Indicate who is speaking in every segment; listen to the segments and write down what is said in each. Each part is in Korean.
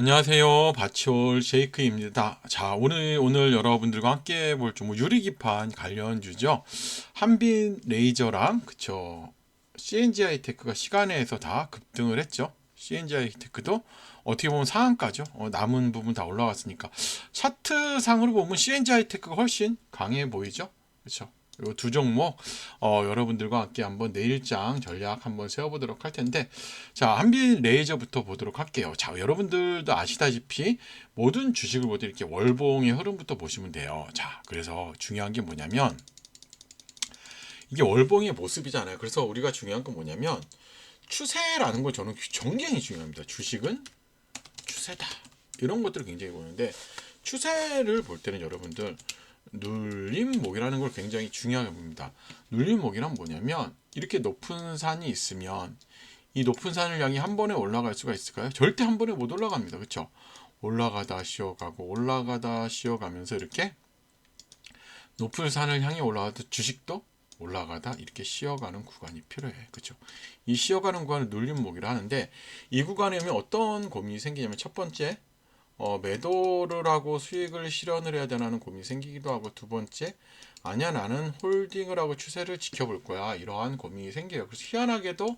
Speaker 1: 안녕하세요. 바치올 쉐이크입니다. 자, 오늘, 오늘 여러분들과 함께 볼 좀 유리기판 관련주죠. 한빈 레이저랑, 그쵸. CNG 하이테크가 시간에서 다 급등을 했죠. CNG 하이테크도 어떻게 보면 상한가죠. 어, 남은 부분 다 올라갔으니까. 차트 상으로 보면 CNG 하이테크가 훨씬 강해 보이죠. 그쵸. 이두 종목 어, 여러분들과 함께 한번 내일장 전략 한번 세워보도록 할 텐데 자 한빈 레이저부터 보도록 할게요. 자 여러분들도 아시다시피 모든 주식을 보도 이렇게 월봉의 흐름부터 보시면 돼요. 자 그래서 중요한 게 뭐냐면 이게 월봉의 모습이잖아요. 그래서 우리가 중요한 건 뭐냐면 추세라는 걸 저는 굉장히 중요합니다. 주식은 추세다 이런 것들을 굉장히 보는데 추세를 볼 때는 여러분들 눌림목이라는 걸 굉장히 중요하게 봅니다. 눌림목이란 뭐냐면 이렇게 높은 산이 있으면 이 높은 산을 향해 한 번에 올라갈 수가 있을까요? 절대 한 번에 못 올라갑니다. 그렇죠? 올라가다 쉬어가고 올라가다 쉬어가면서 이렇게 높은 산을 향해 올라가도 주식도 올라가다 이렇게 쉬어가는 구간이 필요해. 그렇죠? 이 쉬어가는 구간을 눌림목이라 하는데 이 구간에 오면 어떤 고민이 생기냐면 첫 번째 어, 매도를 하고 수익을 실현을 해야 되나는 고민이 생기기도 하고 두 번째 아니야 나는 홀딩을 하고 추세를 지켜볼 거야 이러한 고민이 생겨요. 그래서 희한하게도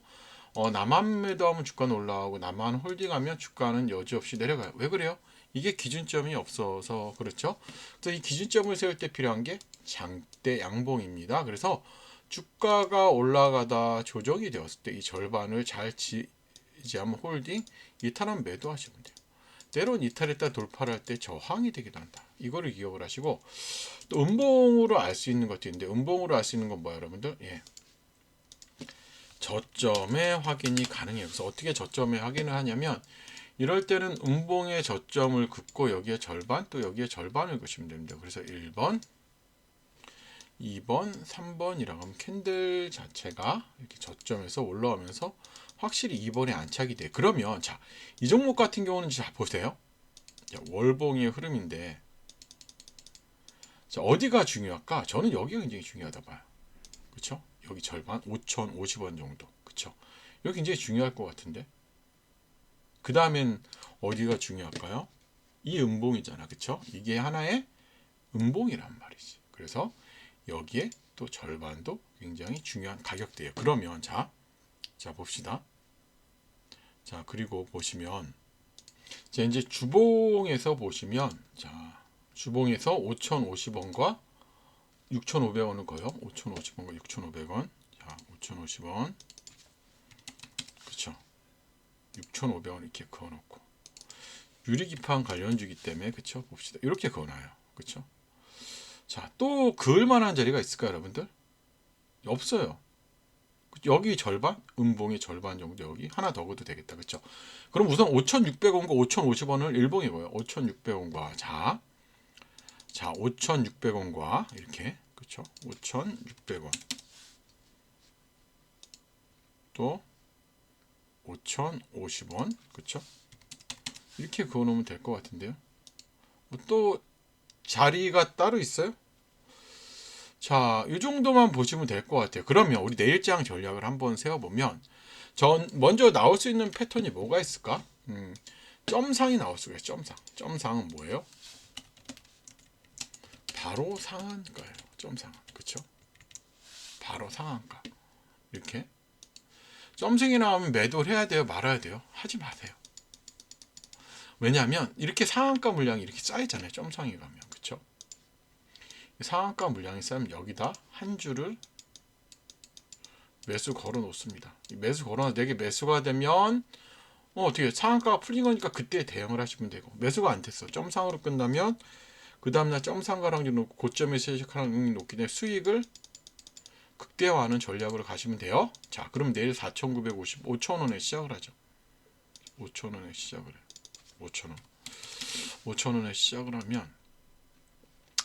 Speaker 1: 어, 나만 매도하면 주가는 올라가고 나만 홀딩하면 주가는 여지없이 내려가요. 왜 그래요? 이게 기준점이 없어서 그렇죠. 그래서 이 기준점을 세울 때 필요한 게 장대 양봉입니다. 그래서 주가가 올라가다 조정이 되었을 때 이 절반을 잘 지지하면 홀딩, 이탈하면 매도하시면 돼요. 때론 이탈했다 돌파를 할 때 저항이 되기도 한다. 이거를 기억을 하시고 또 음봉으로 알 수 있는 것도 있는데 음봉으로 알 수 있는 건 뭐야 여러분들? 예. 저점의 확인이 가능해요. 그래서 어떻게 저점에 확인을 하냐면 이럴 때는 음봉의 저점을 긋고 여기에 절반 또 여기에 절반을 그시면 됩니다. 그래서 1번 2번, 3번이라고 하면 캔들 자체가 이렇게 저점에서 올라오면서 확실히 2번에 안착이 돼. 그러면 자, 이 종목 같은 경우는 자 보세요. 자, 월봉의 흐름인데 자, 어디가 중요할까? 저는 여기가 굉장히 중요하다 봐요. 그렇죠? 여기 절반 5,050원 정도. 그렇죠? 여기 굉장히 중요할 것 같은데. 그 다음엔 어디가 중요할까요? 이 음봉이잖아. 그렇죠? 이게 하나의 음봉이란 말이지. 그래서 여기에 또 절반도 굉장히 중요한 가격대예요. 그러면 자, 자 봅시다. 자 그리고 보시면 자 이제 주봉에서 보시면 자 주봉에서 5,050원과 6,500원을 거요. 5,050원과 6,500원. 자 5,050원. 그쵸 6,500원 이렇게 그어 놓고 유리기판 관련주기 때문에 그쵸 봅시다. 이렇게 그어놔요. 그쵸 자, 또 그을 만한 자리가 있을까요, 여러분들? 없어요. 여기 절반, 음봉의 절반 정도 여기 하나 더 그어도 되겠다, 그렇죠? 그럼 우선 5,600원과 5,050원을 일봉이고요. 5,600원과 자, 자, 5,600원과 이렇게 그렇죠? 5,600원 또 5,050원 그렇죠? 이렇게 그어 놓으면 될 것 같은데요. 또 자리가 따로 있어요? 자, 이 정도만 보시면 될 것 같아요. 그러면 우리 내일장 전략을 한번 세워보면 전 먼저 나올 수 있는 패턴이 뭐가 있을까? 음, 점상이 나올 수가 있어요. 점상. 점상은 뭐예요? 바로 상한가예요. 점상은. 그쵸? 바로 상한가. 이렇게. 점생이 나오면 매도를 해야 돼요? 말아야 돼요? 하지 마세요. 왜냐하면 이렇게 상한가 물량이 이렇게 쌓이잖아요. 점상에 가면. 상한가 물량이 쌓이면 여기다 한 줄을 매수 걸어 놓습니다. 매수 걸어 놓 내게 매수가 되면 어, 어떻게 상한가가 풀린 거니까 그때 대응을 하시면 되고 매수가 안 됐어. 점상으로 끝나면 그 다음날 점상가랑지 놓고 고점에서 시작하는 놓기 때문에 수익을 극대화하는 전략으로 가시면 돼요. 자, 그럼 내일 4,950, 5,000원에 시작을 하죠. 5,000원에 시작을 해요. 5,000원. 5,000원에 시작을 하면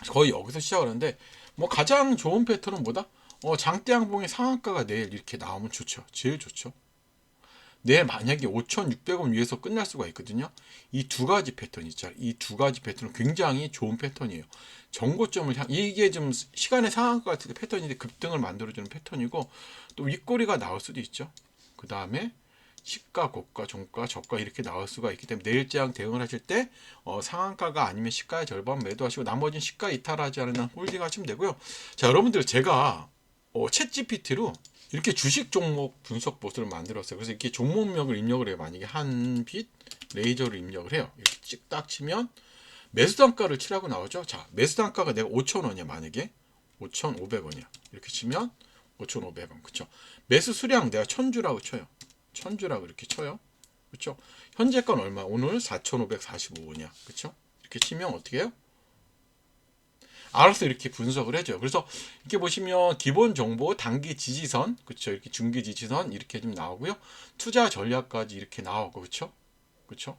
Speaker 1: 거의 여기서 시작을 하는데 뭐 가장 좋은 패턴은 뭐다? 어, 장대양봉의 상한가가 내일 이렇게 나오면 좋죠. 제일 좋죠. 내일 만약에 5,600원 위에서 끝날 수가 있거든요. 이 두 가지 패턴 있죠. 이 두 가지 패턴은 굉장히 좋은 패턴이에요. 정고점을 향 이게 좀 시간의 상한가 같은 패턴인데 급등을 만들어주는 패턴이고 또 윗꼬리가 나올 수도 있죠. 그 다음에 시가, 고가, 종가, 저가 이렇게 나올 수가 있기 때문에 내일장 대응을 하실 때 어, 상한가가 아니면 시가의 절반 매도하시고 나머지는 시가 이탈하지 않는 한 홀딩 하시면 되고요. 자, 여러분들 제가 어, 챗 GPT로 이렇게 주식 종목 분석 보트를 만들었어요. 그래서 이렇게 종목명을 입력을 해요. 만약에 한빛 레이저를 입력을 해요. 이렇게 찍딱 치면 매수 단가를 치라고 나오죠. 자, 매수 단가가 내가 5,000원이야, 만약에. 5,500원이야. 이렇게 치면 5,500원. 그쵸? 매수 수량 내가 1000주라고 쳐요. 1000주라고 이렇게 쳐요. 그쵸? 현재 건 얼마? 오늘 4,545원이야. 그쵸? 이렇게 치면 어떻게 해요? 알아서 이렇게 분석을 해줘요. 그래서 이렇게 보시면 기본 정보, 단기 지지선, 그쵸? 이렇게 중기 지지선 이렇게 좀 나오고요. 투자 전략까지 이렇게 나오고, 그쵸? 그쵸?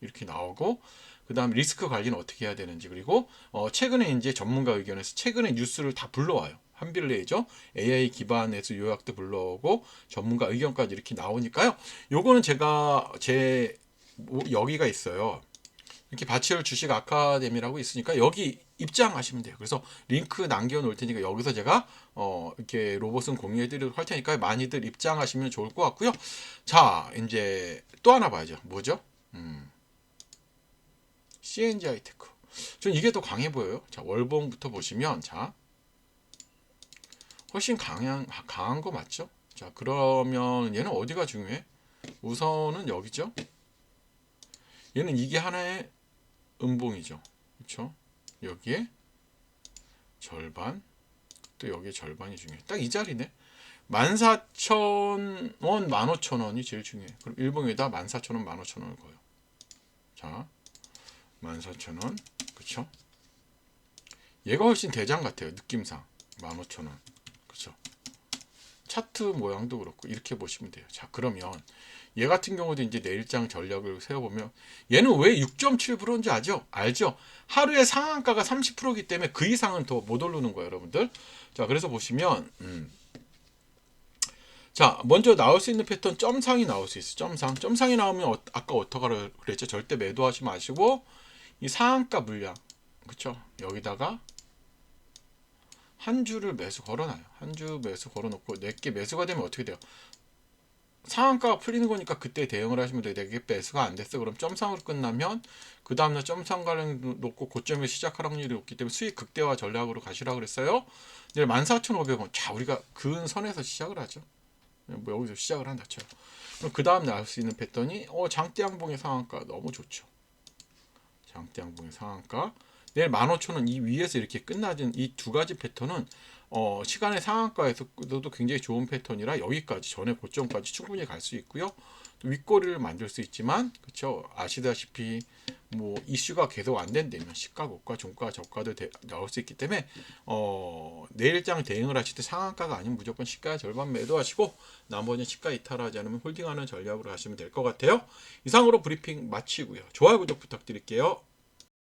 Speaker 1: 이렇게 나오고, 그 다음 리스크 관리는 어떻게 해야 되는지, 그리고 어, 최근에 이제 전문가 의견에서 최근에 뉴스를 다 불러와요. 한빌레이죠. AI 기반에서 요약도 불러오고 전문가 의견까지 이렇게 나오니까요. 요거는 제가 제 뭐, 여기가 있어요. 이렇게 바치올 주식 아카데미라고 있으니까 여기 입장하시면 돼요. 그래서 링크 남겨 놓을 테니까 여기서 제가 어 이렇게 로봇은 공유해 드리도록 할 테니까 많이들 입장하시면 좋을 것 같고요. 자, 이제 또 하나 봐야죠. 뭐죠? 음. CNG 하이테크. 전 이게 더 강해 보여요. 자, 월봉부터 보시면 자. 훨씬 강한 강한 거 맞죠? 자, 그러면 얘는 어디가 중요해? 우선은 여기죠. 얘는 이게 하나의 음봉이죠. 그렇죠? 여기에 절반 또 여기에 절반이 중요해. 딱 이 자리네. 14,000원, 15,000원이 제일 중요해. 그럼 일봉에다 14,000원, 15,000원을 거요. 자, 14,000원. 그쵸? 얘가 훨씬 대장 같아요. 느낌상. 15,000원. 그쵸? 차트 모양도 그렇고 이렇게 보시면 돼요. 자, 그러면 얘 같은 경우도 이제 내일장 전략을 세워보면 얘는 왜 6.7%인지 아죠? 알죠? 하루에 상한가가 30%이기 때문에 그 이상은 더 못 오르는 거예요, 여러분들. 자, 그래서 보시면 음. 자, 먼저 나올 수 있는 패턴 점상이 나올 수 있어요. 점상. 점상이 나오면 어, 아까 어떡하라 그랬죠? 절대 매도하지 마시고 이 상한가 물량. 그쵸? 여기다가 한 주를 매수 걸어놔요. 한 주 매수 걸어놓고 내게 매수가 되면 어떻게 돼요? 상한가가 풀리는 거니까 그때 대응을 하시면 돼요. 내게 매수가 안 됐어. 그럼 점상으로 끝나면 그 다음날 점상가를 놓고 고점에 시작할 확률이 높기 때문에 수익 극대화 전략으로 가시라고 그랬어요. 내일 14,500원. 자, 우리가 근 선에서 시작을 하죠. 뭐 여기서 시작을 한다 쳐요. 그럼 그 다음 날알수 있는 패턴이 어 장대 양봉의 상한가 너무 좋죠. 장대 양봉의 상한가 내일 15,000원 이 위에서 이렇게 끝나진 이두 가지 패턴은 어 시간의 상한가에서도 굉장히 좋은 패턴이라 여기까지 전에 고점까지 충분히 갈 수 있고요. 또 윗꼬리를 만들 수 있지만 그렇죠 아시다시피 뭐 이슈가 계속 안 된다면 시가 고가 종가 저가도 대, 나올 수 있기 때문에 어 내일장 대응을 하실 때 상한가가 아니면 무조건 시가 절반 매도하시고 나머지는 시가 이탈하지 않으면 홀딩하는 전략으로 하시면 될 것 같아요. 이상으로 브리핑 마치고요. 좋아요 구독 부탁드릴게요.